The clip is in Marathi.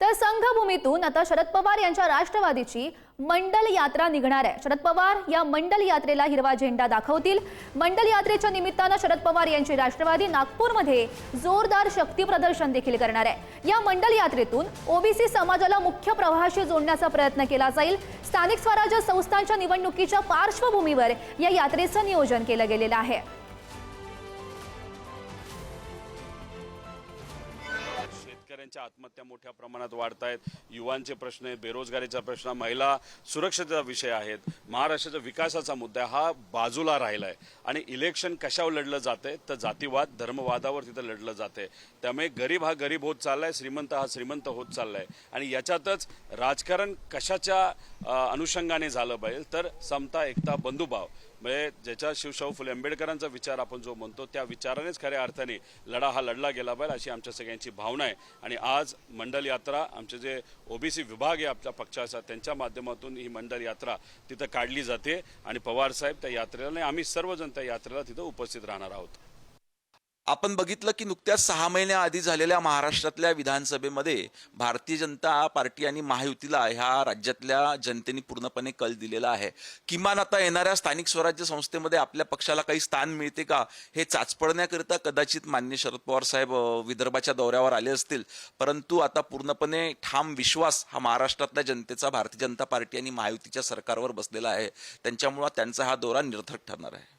तर संघभूमीतून आता शरद पवार यांच्या राष्ट्रवादीची मंडल यात्रा निघणार आहे. शरद पवार या मंडल यात्रेला हिरवा झेंडा दाखवतील. मंडल यात्रेच्या निमित्तानं शरद पवार यांची राष्ट्रवादी नागपूरमध्ये जोरदार शक्ती प्रदर्शन देखील करणार आहे. या मंडल यात्रेतून ओबीसी समाजाला मुख्य प्रवाहाशी जोडण्याचा प्रयत्न केला जाईल. स्थानिक स्वराज्य संस्थांच्या निवडणुकीच्या पार्श्वभूमीवर या यात्रेचं नियोजन केलं गेलेलं आहे. शेतकऱ्यांच्या आत्महत्या मोठ्या प्रमाणात वाढत आहेत. युवांचे प्रश्न आहेत बेरोजगारीचा प्रश्न महिला सुरक्षेचा विषय आहेत. महाराष्ट्राच्या विकासाचा मुद्दा हा बाजूला राहिला आहे आणि इलेक्शन कशावर लढलं जातंय? तर जातीवाद धर्मवादावर तिथं लढलं जाते त्यामुळे गरीब हा गरीब होत चाललाय श्रीमंत हा श्रीमंत होत चाललाय. आणि याच्यातच राजकारण कशाच्या अनुषंगाने झालं पाहिजे? तर समता एकता बंधुभाव. म्हणजे ज्याच्या शिवशाहू फुले आंबेडकरांचा विचार आपण जो म्हणतो त्या विचारानेच खऱ्या अर्थाने लढा हा लढला गेला पाहिजे अशी आमच्या सगळ्यांची भावना आहे. आणि आज मंडल यात्रा आमचे जे ओबीसी विभाग आहे आपल्या पक्षाचा त्यांच्या माध्यमातून ही मंडल यात्रा तिथं काढली जाते. आणि पवार साहेब त्या यात्रेला आणि आम्ही सर्वजण त्या यात्रेला तिथं उपस्थित राहणार आहोत. आपण बघितलं की नुकत्याच सहा महिन्याआधी झालेल्या महाराष्ट्रातल्या विधानसभेमध्ये भारतीय जनता पार्टी आणि महायुतीला ह्या राज्यातल्या जनतेने पूर्णपणे कल दिलेला आहे. किमान आता येणाऱ्या स्थानिक स्वराज्य संस्थेमध्ये आपल्या पक्षाला काही स्थान मिळते का? हे चाचपडण्याकरिता कदाचित मान्य शरद पवार साहेब विदर्भाच्या दौऱ्यावर आले असतील. परंतु आता पूर्णपणे ठाम विश्वास हा महाराष्ट्रातल्या जनतेचा भारतीय जनता पार्टी आणि महायुतीच्या सरकारवर बसलेला आहे. त्यांच्यामुळं त्यांचा हा दौरा निरर्थक ठरणार आहे.